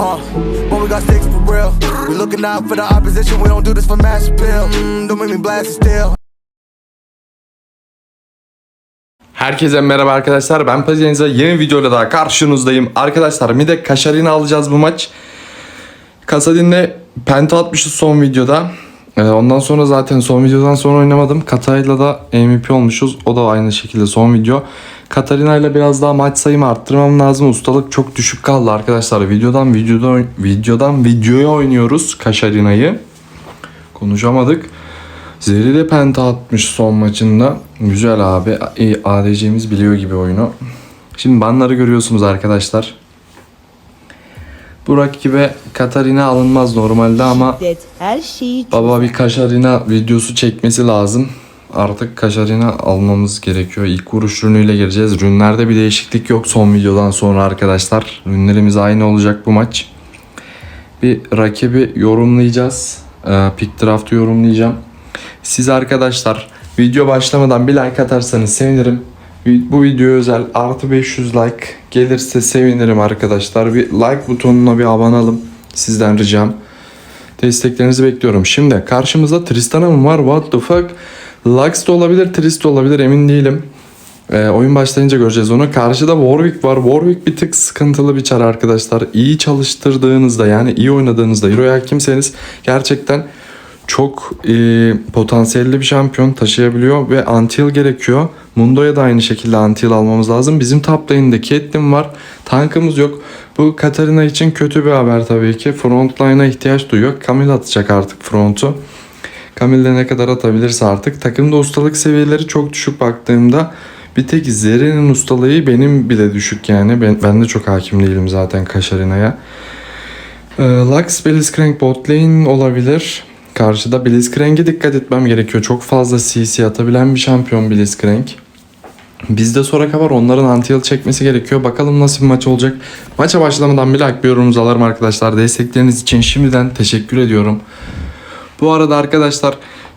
Uh, when we got sticks for real. We looking out for the opposition. We don't do this for mass appeal. Mm, don't make me blast it still. Herkese merhaba arkadaşlar. Ben Pazinize yeni videoyla daha karşınızdayım. Arkadaşlar Midek Kaşar'ını alacağız bu maç. Kasadin'le penta atmışız son videoda. Ee, ondan sonra zaten son videodan sonra oynamadım. Katay'la da MVP olmuşuz. O da aynı şekilde son video. Katarina ile biraz daha maç sayımı arttırmam lazım. Ustalık çok düşük kaldı arkadaşlar. Videodan videoda videodan videoya oynuyoruz Kaşarina'yı. Konuşamadık. Zeri de penta atmış son maçında. Güzel abi. İyi, ADC'miz biliyor gibi oyunu. Şimdi banları görüyorsunuz arkadaşlar. Bu rakibe Katarina alınmaz normalde ama şiddet her şeyi baba bir Kaşarina videosu çekmesi lazım. Artık Kaşarina almamız gerekiyor. İlk vuruş rünüyle gireceğiz. Rünlerde bir değişiklik yok son videodan sonra arkadaşlar. Rünlerimiz aynı olacak bu maç. Bir rakibi yorumlayacağız. Ee, pick draft'ı yorumlayacağım. Siz arkadaşlar video başlamadan bir like atarsanız sevinirim. Bu videoya özel artı 500 like gelirse sevinirim arkadaşlar. Bir like butonuna bir abanalım. Sizden ricam. Desteklerinizi bekliyorum. Şimdi karşımızda Tristana var? What the fuck? Lux da olabilir, Trist de olabilir emin değilim. Ee, oyun başlayınca göreceğiz onu. Karşıda Warwick var. Warwick bir tık sıkıntılı bir çar arkadaşlar. İyi çalıştırdığınızda yani iyi oynadığınızda Hero'ya hakimseniz gerçekten çok e, potansiyelli bir şampiyon taşıyabiliyor ve Antil gerekiyor. Mundo'ya da aynı şekilde Antil almamız lazım. Bizim top lane'de Caitlyn var. Tankımız yok. Bu Katarina için kötü bir haber tabii ki. Frontline'a ihtiyaç duyuyor. Camille atacak artık frontu. Camille ne kadar atabilirse artık. Takımda ustalık seviyeleri çok düşük baktığımda bir tek Zeri'nin ustalığı benim bile düşük yani. Ben, ben de çok hakim değilim zaten Kaşarina'ya. Ee, Lux Blitzcrank bot olabilir. Karşıda Blitzcrank'e dikkat etmem gerekiyor. Çok fazla CC atabilen bir şampiyon Blitzcrank. Bizde Soraka var. Onların anti çekmesi gerekiyor. Bakalım nasıl bir maç olacak. Maça başlamadan bir like bir yorumunuzu alırım arkadaşlar. Destekleriniz için şimdiden teşekkür ediyorum. Bu arada arkadaşlar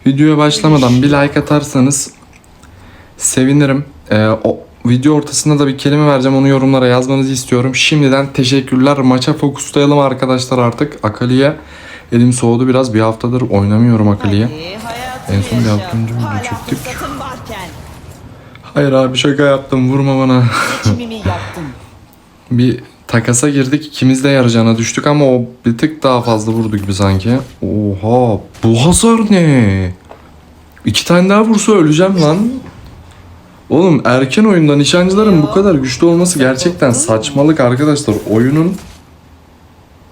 videoya başlamadan bir like atarsanız sevinirim. Ee, o video ortasında da bir kelime vereceğim. Onu yorumlara yazmanızı istiyorum. Şimdiden teşekkürler. Maça fokuslayalım arkadaşlar artık. Akali'ye elim soğudu biraz. Bir haftadır oynamıyorum Akali'ye. En son bir hafta önce Hala çektik? Hayır abi şaka yaptım. Vurma bana. bir takasa girdik. İkimiz de yarıcana düştük ama o bir tık daha fazla vurdu gibi sanki. Oha bu hasar ne? İki tane daha vursa öleceğim lan. Oğlum erken oyunda nişancıların bu kadar güçlü olması gerçekten saçmalık arkadaşlar. Oyunun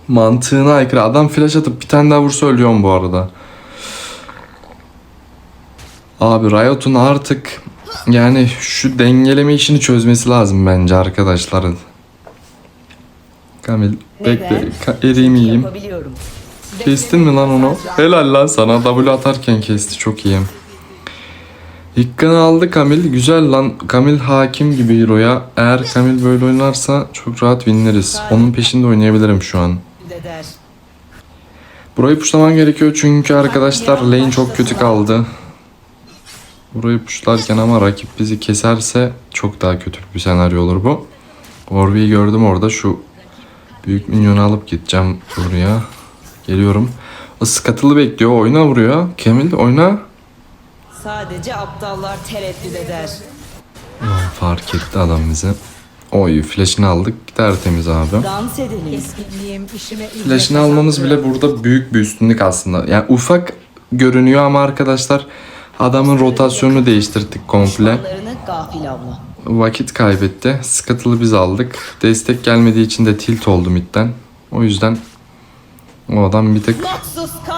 mantığına aykırı. Adam flash atıp bir tane daha vursa ölüyorum bu arada. Abi Riot'un artık yani şu dengeleme işini çözmesi lazım bence arkadaşlar. Kamil bekle ka- eriğimi yiyeyim. Yapabiliyorum. Kestin mi lan onu? Helal lan sana W atarken kesti çok iyi. İlk aldı Kamil. Güzel lan. Kamil hakim gibi hero'ya. Eğer Kamil böyle oynarsa çok rahat winleriz. Onun peşinde oynayabilirim şu an. Burayı puşlaman gerekiyor çünkü arkadaşlar lane çok kötü kaldı. Burayı puşlarken ama rakip bizi keserse çok daha kötü bir senaryo olur bu. Orbi'yi gördüm orada şu büyük minyonu alıp gideceğim buraya. Geliyorum. O skatılı bekliyor. Oyna vuruyor. Kemil oyna. Sadece aptallar tereddüt eder. Fark etti adam bizi. Oy flash'ını aldık. Tertemiz abi. Dans edelim. Flash'ını almamız bile burada büyük bir üstünlük aslında. Yani ufak görünüyor ama arkadaşlar adamın rotasyonunu değiştirdik komple. Düşmanlarını gafil avla. Vakit kaybetti. Scuttle'ı biz aldık. Destek gelmediği için de tilt oldu midden. O yüzden o adam bir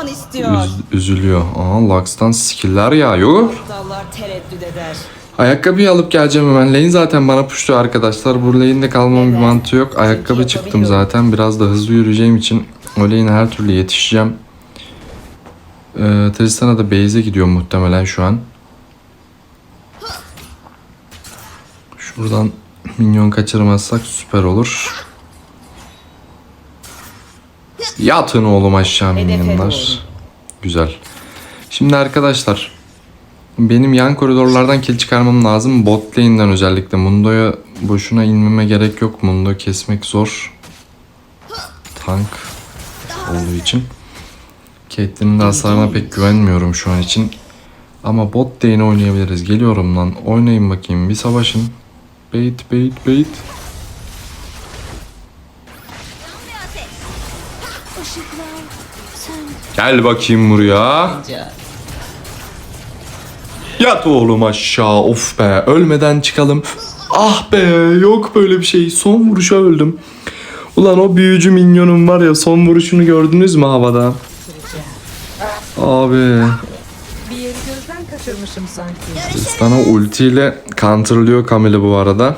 istiyor. üz- üzülüyor. Aha Lux'tan skill'ler yağıyor. Ayakkabıyı alıp geleceğim hemen. Lane zaten bana puştu arkadaşlar. Bu lane'de kalmamın bir mantığı yok. Ayakkabı çıktım zaten. Biraz da hızlı yürüyeceğim için o lane'e her türlü yetişeceğim. Ee, Tristan'a da base'e gidiyor muhtemelen şu an. Şuradan minyon kaçırmazsak süper olur. Yatın oğlum aşağı minyonlar. Güzel. Şimdi arkadaşlar benim yan koridorlardan kill çıkarmam lazım. Bot lane'den özellikle. Mundo'ya boşuna inmeme gerek yok. Mundo kesmek zor. tank olduğu için. Caitlyn'in de hasarına pek güvenmiyorum şu an için. Ama bot lane'i oynayabiliriz. Geliyorum lan. Oynayın bakayım. Bir savaşın. Bait bait bait. Gel bakayım buraya. Yat oğlum aşağı. Of be. Ölmeden çıkalım. Ah be. Yok böyle bir şey. Son vuruşa öldüm. Ulan o büyücü minyonun var ya son vuruşunu gördünüz mü havada? Abi. Kaçırmışım sanki. Sana ultiyle counterlıyor Camille bu arada.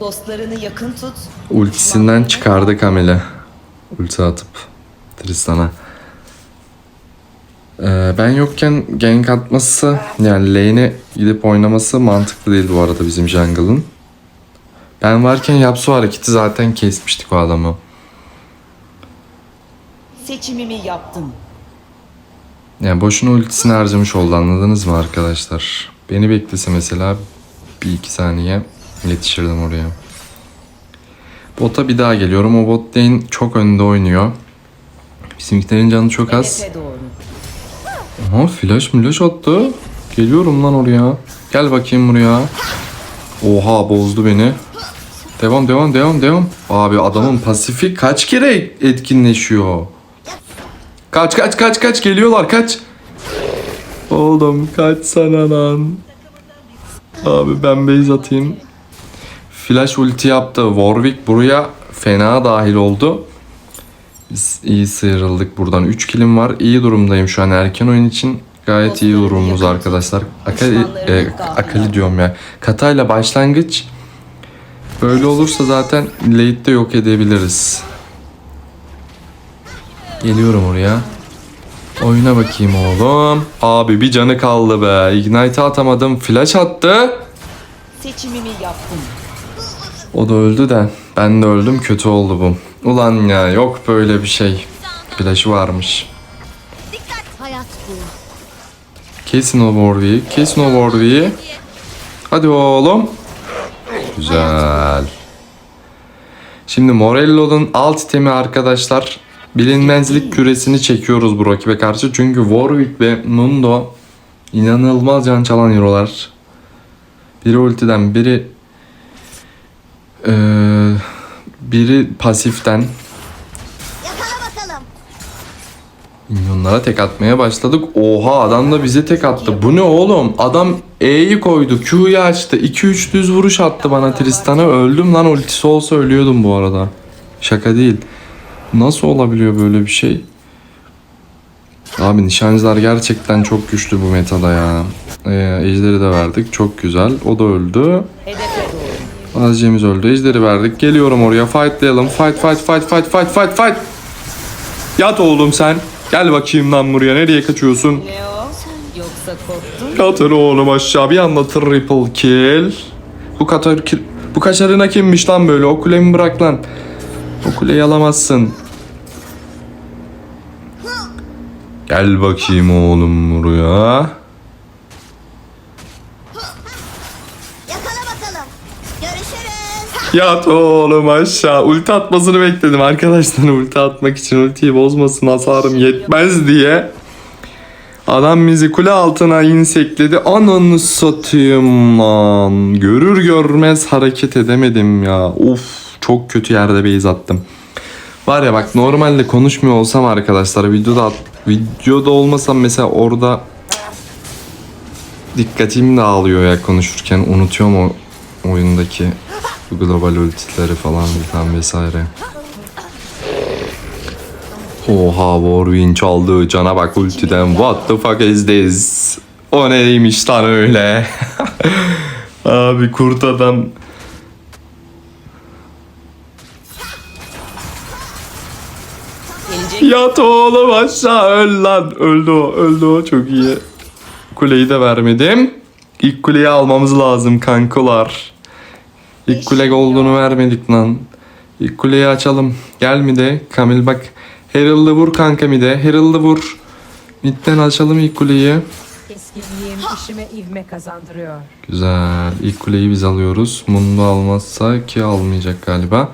Dostlarını yakın tut. Ultisinden çıkardı Camille. Ulti atıp Tristan'a. Ee, ben yokken gank atması yani lane'e gidip oynaması mantıklı değil bu arada bizim jungle'ın. Ben varken Yapsu hareketi zaten kesmiştik o adamı. Seçimimi yaptım. Yani boşuna ultisini harcamış oldu anladınız mı arkadaşlar? Beni beklese mesela bir iki saniye yetişirdim oraya. Bota bir daha geliyorum. O bot lane çok önde oynuyor. Bizimkilerin canı çok az. Aha flash flash attı. Geliyorum lan oraya. Gel bakayım buraya. Oha bozdu beni. Devam devam devam devam. Abi adamın pasifi kaç kere etkinleşiyor. Kaç kaç kaç kaç geliyorlar kaç. Oğlum kaç sana lan. Abi ben base atayım. Flash ulti yaptı. Warwick buraya fena dahil oldu. Biz iyi sıyrıldık buradan. 3 kilim var. İyi durumdayım şu an erken oyun için. Gayet iyi durumumuz arkadaşlar. Akali, e, Akali diyorum ya. Katayla başlangıç. Böyle olursa zaten late'de yok edebiliriz. Geliyorum oraya. Oyuna bakayım oğlum. Abi bir canı kaldı be. Ignite atamadım. Flash attı. Seçimimi yaptım. O da öldü de ben de öldüm kötü oldu bu. Ulan ya yok böyle bir şey. Flash'ı varmış. dikkat hayat bu. Kesin o Warwick'i. Kesin o Warwick'i. Hadi oğlum. Güzel. Şimdi Morello'nun alt itemi arkadaşlar bilinmezlik küresini çekiyoruz bu rakibe karşı. Çünkü Warwick ve Mundo inanılmaz can çalan hero'lar. Biri ultiden biri eee, biri pasiften. Minyonlara tek atmaya başladık. Oha adam da bize tek attı. Bu ne oğlum? Adam E'yi koydu. Q'yu açtı. 2-3 düz vuruş attı bana Tristan'a. Öldüm lan ultisi olsa ölüyordum bu arada. Şaka değil. Nasıl olabiliyor böyle bir şey? Abi nişancılar gerçekten çok güçlü bu metada ya. Ee, ejderi de verdik. Çok güzel. O da öldü. Azicemiz öldü. Ejderi verdik. Geliyorum oraya. Fightlayalım. Fight fight fight fight fight fight fight. Yat oğlum sen. Gel bakayım lan buraya. Nereye kaçıyorsun? Yatır oğlum aşağı. Bir anda triple kill. Bu katar bu kaçarına kimmiş lan böyle? O kulemi bırak lan. O kuleyi alamazsın. Gel bakayım oğlum buraya. Yakala bakalım. Görüşürüz. Yat oğlum aşağı. Ulti atmasını bekledim arkadaşlar. Ulti atmak için ultiyi bozmasın hasarım yetmez diye. Adam bizi kule altına insekledi. Ananı satayım lan. Görür görmez hareket edemedim ya. Of çok kötü yerde base attım. Var ya bak normalde konuşmuyor olsam arkadaşlar videoda videoda olmasam mesela orada dikkatim dağılıyor ya konuşurken unutuyorum o oyundaki global ultileri falan filan vesaire. Oha Warwick'in çaldığı cana bak ultiden. What the fuck is this? O neymiş lan öyle? Abi kurt adam. Yat oğlum aşağı öl lan. Öldü o öldü o çok iyi. Kuleyi de vermedim. İlk kuleyi almamız lazım kankolar. İlk kule olduğunu vermedik lan. İlk kuleyi açalım. Gel mi de Kamil bak. Herald'ı vur kanka mi de. Herald'ı vur. Midden açalım ilk kuleyi. Keskinliğim işime ivme kazandırıyor. Güzel. İlk kuleyi biz alıyoruz. Mundo almazsa ki almayacak galiba.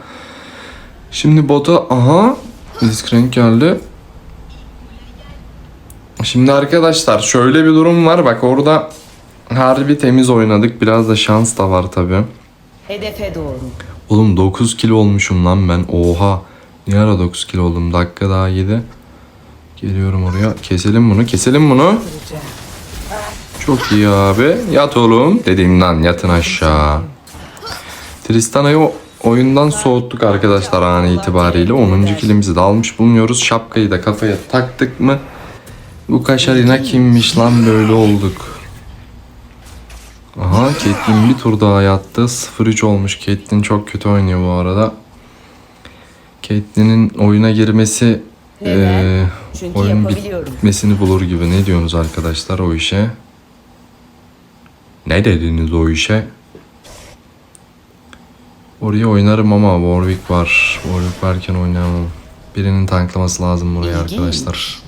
Şimdi bota aha Blitzcrank geldi. Şimdi arkadaşlar şöyle bir durum var. Bak orada harbi temiz oynadık. Biraz da şans da var tabi. Hedefe doğru. Oğlum 9 kilo olmuşum lan ben. Oha. Niye ara 9 kilo oldum? Dakika daha 7. Geliyorum oraya. Keselim bunu. Keselim bunu. Çok iyi abi. Yat oğlum. Dedim lan yatın aşağı. Tristana'yı o- oyundan soğuttuk arkadaşlar an itibariyle. 10. kilimizi de almış bulunuyoruz. Şapkayı da kafaya taktık mı? Bu Kaşarina kimmiş lan böyle olduk. Aha Caitlyn bir tur daha yattı. 0-3 olmuş. Caitlyn çok kötü oynuyor bu arada. Caitlyn'in oyuna girmesi Çünkü oyun bitmesini bulur gibi. Ne diyorsunuz arkadaşlar o işe? Ne dediniz o işe? Oraya oynarım ama Warwick var. Warwick varken oynayamam. Birinin tanklaması lazım buraya arkadaşlar.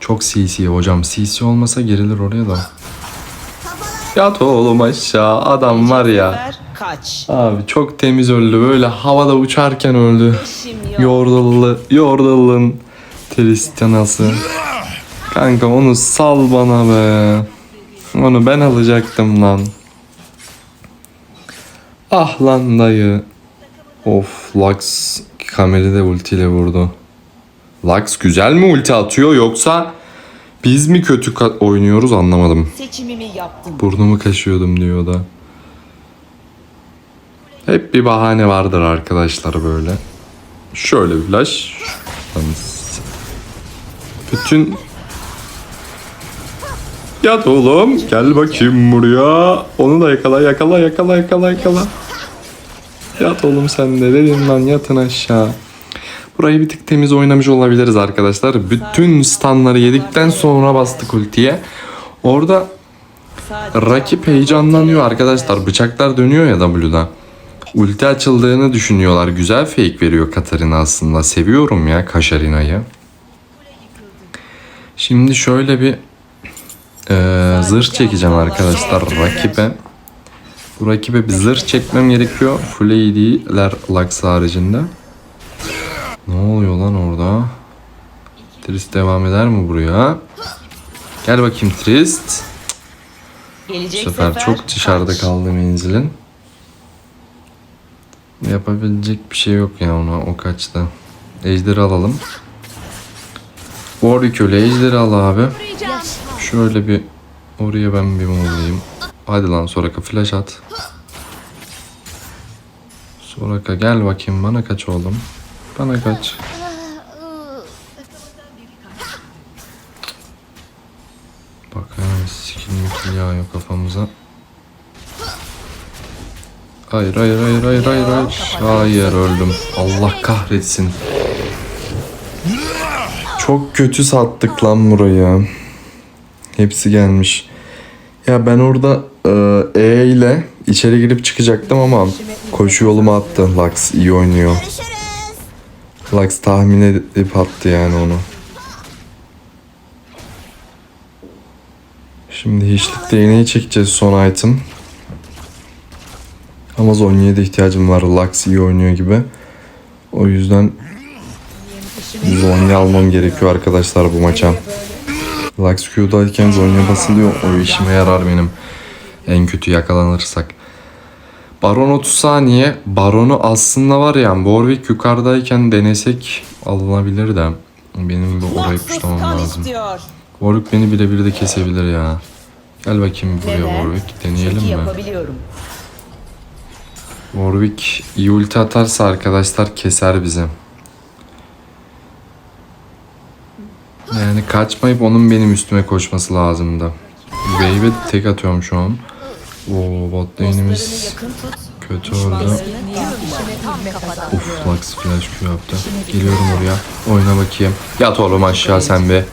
Çok CC hocam. CC olmasa girilir oraya da. Yat oğlum aşağı. Adam var ya. Kaç. Abi çok temiz öldü. Böyle havada uçarken öldü. Yordallı, Yordal'ın Tristanası. Kanka onu sal bana be. Onu ben alacaktım lan. Ah lan dayı. Of Lux kameri de ultiyle vurdu. Lux güzel mi ulti atıyor yoksa biz mi kötü oynuyoruz anlamadım. Seçimimi yaptım. Burnumu kaşıyordum diyor da. Hep bir bahane vardır arkadaşlar böyle. Şöyle bir flash. Bütün... Yat oğlum. Gel bakayım buraya. Onu da yakala yakala yakala yakala yakala. Yat oğlum sen de dedim lan yatın aşağı. Burayı bir tık temiz oynamış olabiliriz arkadaşlar. Bütün stunları yedikten sonra bastık ultiye. Orada Rakip heyecanlanıyor arkadaşlar. Bıçaklar dönüyor ya W'da. Ulti açıldığını düşünüyorlar. Güzel fake veriyor Katarina aslında. Seviyorum ya Kaşarina'yı. Şimdi şöyle bir eee zırh çekeceğim arkadaşlar rakibe. Bu rakibe bir zırh çekmem gerekiyor. Full AD'ler Lux haricinde. Ne oluyor lan orada? Trist devam eder mi buraya? Gel bakayım Trist. gelecek Bu sefer çok dışarıda kaldı menzilin. Yapabilecek bir şey yok ya ona o kaçta. Ejderi alalım. Warwick öyle ejderi al abi. Şöyle bir oraya ben bir move'layayım. Hadi lan Soraka flash at. Soraka gel bakayım bana kaç oğlum. Bana kaç. Bak hemen sikin yağıyor kafamıza. Hayır hayır hayır hayır hayır hayır. Hayır öldüm. Allah kahretsin. Çok kötü sattık lan burayı. Hepsi gelmiş. Ya ben orada e, E ile içeri girip çıkacaktım ama koşu yoluma attı. Lux iyi oynuyor. Lux tahmin edip attı yani onu. Şimdi hiçlik değneği çekeceğiz son item. Ama Zonya'ya ihtiyacım var. Lux iyi oynuyor gibi. O yüzden Zonya almam gerekiyor arkadaşlar bu maça. Lux Q'dayken Zonya basılıyor. O işime yarar benim. En kötü yakalanırsak. Baron 30 saniye. Baron'u aslında var ya Warwick yukarıdayken denesek alınabilir de. Benim bu orayı kan lazım. Warwick beni birebir de kesebilir ya. Gel bakayım buraya Neden? Warwick. Deneyelim Çünkü mi? Warwick iyi ulti atarsa arkadaşlar keser bizi. Yani kaçmayıp onun benim üstüme koşması lazımdı. Wave'e tek atıyorum şu an. Oo bot lane'imiz yakın tut. kötü kazandırıyor. Uf Lux flash Q yaptı. Geliyorum oraya. Oyna bakayım. Yat oğlum aşağı sen be.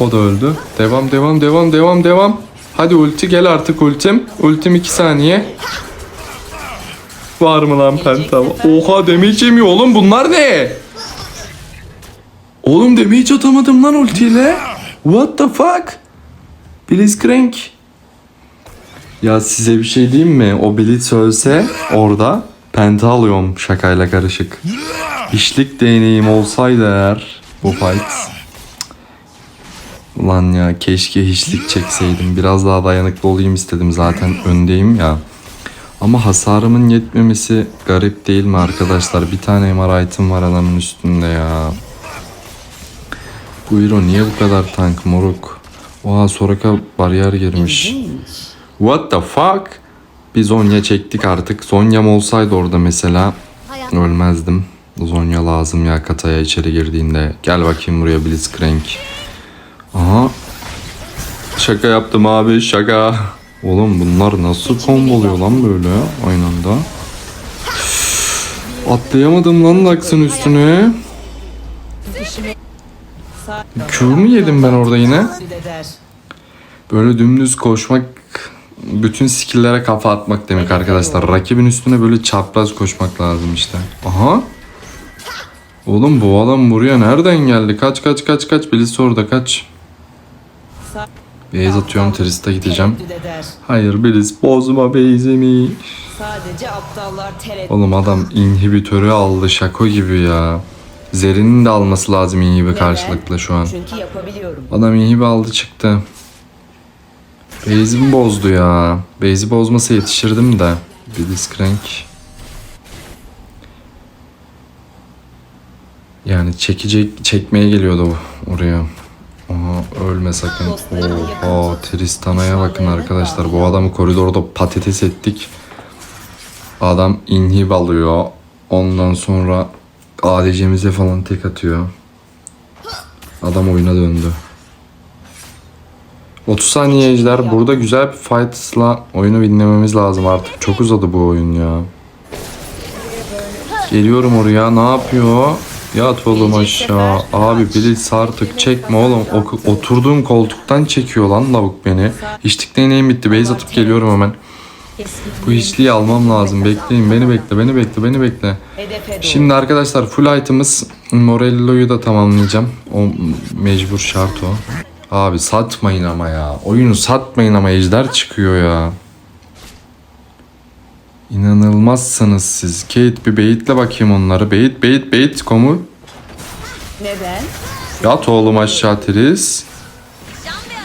O da öldü. Devam devam devam devam devam. Hadi ulti gel artık ultim. Ultim 2 saniye. Var mı lan penta? Oha damage yemiyor oğlum bunlar ne? Oğlum damage atamadım lan ultiyle. What the fuck? Blitzcrank. Ya size bir şey diyeyim mi? O Blitz ölse orada Penta alıyorum şakayla karışık. İşlik değneğim olsaydı eğer bu fight. Ulan ya keşke hiçlik çekseydim. Biraz daha dayanıklı olayım istedim zaten öndeyim ya. Ama hasarımın yetmemesi garip değil mi arkadaşlar? Bir tane MR item var adamın üstünde ya. Bu hero niye bu kadar tank moruk? Oha Soraka bariyer girmiş. What the fuck? Bir Zonya çektik artık. Zonya'm olsaydı orada mesela ölmezdim. Zonya lazım ya kataya içeri girdiğinde. Gel bakayım buraya Blitzcrank. Aha. Şaka yaptım abi şaka. Oğlum bunlar nasıl komboluyor lan böyle aynı anda. Atlayamadım lan Lux'ın üstüne. Q mu yedim ben orada yine? Böyle dümdüz koşmak bütün skill'lere kafa atmak demek arkadaşlar. Rakibin üstüne böyle çapraz koşmak lazım işte. Aha. Oğlum bu adam buraya nereden geldi? Kaç kaç kaç kaç. Birisi orada kaç. Beyaz atıyorum Trist'e gideceğim. Hayır Beliz bozma base'imi. Sadece aptallar tereddüt. Oğlum adam inhibitörü aldı şako gibi ya. Zerinin de alması lazım inhibi karşılıklı şu an. Çünkü yapabiliyorum. Adam inhibi aldı çıktı. Base'imi bozdu ya. Base'i bozmasa yetişirdim de. Blitzcrank. Yani çekecek, çekmeye geliyordu oraya. Aha ölme sakın. Oha Tristana'ya bakın arkadaşlar. Bu adamı koridorda patates ettik. Adam inhib alıyor. Ondan sonra ADC'mize falan tek atıyor. Adam oyuna döndü. 30 saniye ejder. Burada güzel bir fight'la oyunu binlememiz lazım artık. Çok uzadı bu oyun ya. Geliyorum oraya. Ne yapıyor? Yat oğlum aşağı. Abi Blitz artık çekme oğlum. O- oturduğum koltuktan çekiyor lan lavuk beni. Hiçlik deneyim bitti. Base atıp geliyorum hemen. Bu hiçliği almam lazım. Bekleyin. Beni bekle. Beni bekle. Beni bekle. Şimdi arkadaşlar full item'ız Morello'yu da tamamlayacağım. O mecbur şart o. Abi satmayın ama ya. Oyunu satmayın ama ejder çıkıyor ya. İnanılmazsınız siz. Kate bir beyitle bakayım onları. Beyit beyit beyit komu. Neden? Yat oğlum aşağı Tris.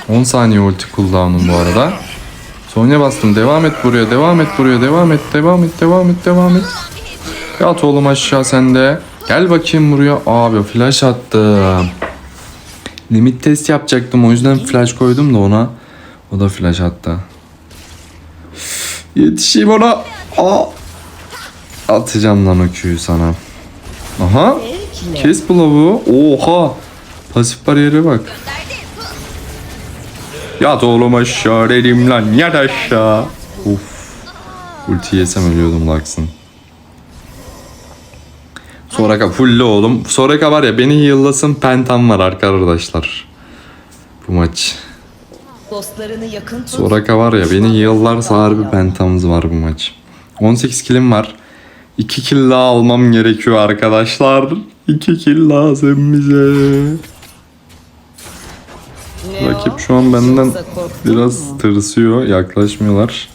10 saniye ulti cooldown'um bu arada. Sonya bastım. Devam et buraya. Devam et buraya. Devam et. Devam et. Devam et. Devam et. Yat oğlum aşağı sen de. Gel bakayım buraya. Abi flash attım. Limit test yapacaktım. O yüzden flash koydum da ona. O da flash attı. Yetişeyim ona. Aa. Atacağım lan o Q'yu sana. Aha. Kes bu lavuğu. Oha. Pasif bariyere bak. Yat oğlum aşağı dedim lan. Yat aşağı. Uf. Ulti yesem ölüyordum Lux'ın. Soraka fulle oğlum. Soraka var ya beni heal'lasın pentam var arkadaşlar. Bu maç. Dostlarını yakın. Soraka var ya beni heal'larsa harbi pentamız var bu maç. 18 killim var. 2 kill daha almam gerekiyor arkadaşlar. 2 kill lazım bize. Ne Rakip şu an benden biraz tırsıyor. Yaklaşmıyorlar.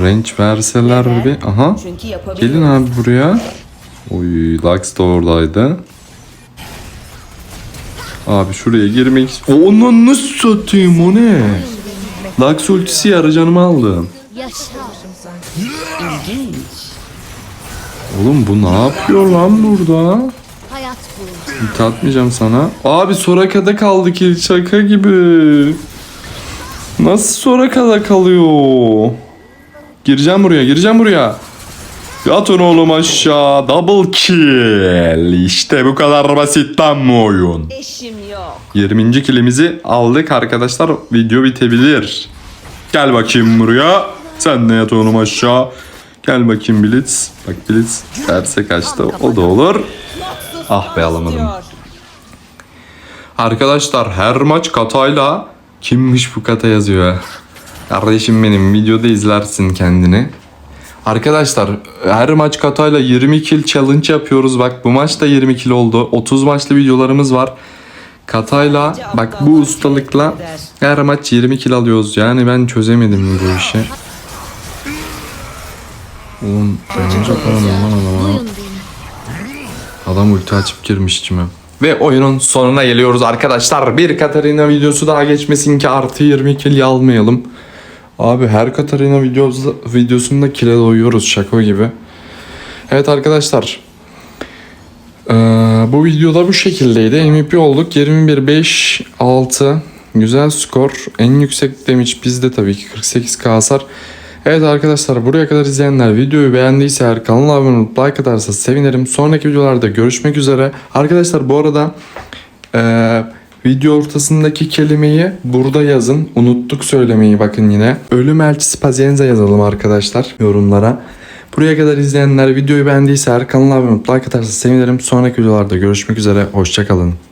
Range verseler bir. Aha. Gelin abi buraya. Oy Lux da oradaydı. Abi şuraya girmek Onu nasıl satayım o ne? Lux ultisi yarı canımı aldı. Oğlum bu ne yapıyor lan burada? Ulti atmayacağım sana. Abi Soraka'da kaldık il şaka gibi. Nasıl Soraka'da kalıyor? Gireceğim buraya, gireceğim buraya. Yatın oğlum aşağı. Double kill. İşte bu kadar basit lan bu oyun. Eşim yok. 20. kilimizi aldık arkadaşlar. Video bitebilir. Gel bakayım buraya. Sen de yat oğlum aşağı. Gel bakayım Blitz. Bak Blitz derse kaçtı. O da olur. Ah be alamadım. Arkadaşlar her maç katayla kimmiş bu kata yazıyor. Kardeşim benim videoda izlersin kendini. Arkadaşlar her maç katayla 20 kill challenge yapıyoruz. Bak bu maç da 20 kill oldu. 30 maçlı videolarımız var. Katayla bak bu ustalıkla her maç 20 kill alıyoruz. Yani ben çözemedim bu işi. Oğlum dayanacak falan lan adama. Adam ulti açıp girmiş içime. Ve oyunun sonuna geliyoruz arkadaşlar. Bir Katarina videosu daha geçmesin ki artı 20 kill almayalım. Abi her Katarina videosu, videosunda kill'e doyuyoruz şaka gibi. Evet arkadaşlar. Ee, bu videoda bu şekildeydi. MVP olduk. 21-5-6. Güzel skor. En yüksek damage bizde tabii ki 48k hasar. Evet arkadaşlar buraya kadar izleyenler videoyu beğendiyse eğer kanala abone olup like atarsa sevinirim. Sonraki videolarda görüşmek üzere. Arkadaşlar bu arada eee, video ortasındaki kelimeyi burada yazın. Unuttuk söylemeyi bakın yine. Ölüm elçisi Pazienza yazalım arkadaşlar yorumlara. Buraya kadar izleyenler videoyu beğendiyse eğer kanala abone olup like atarsa sevinirim. Sonraki videolarda görüşmek üzere. Hoşçakalın.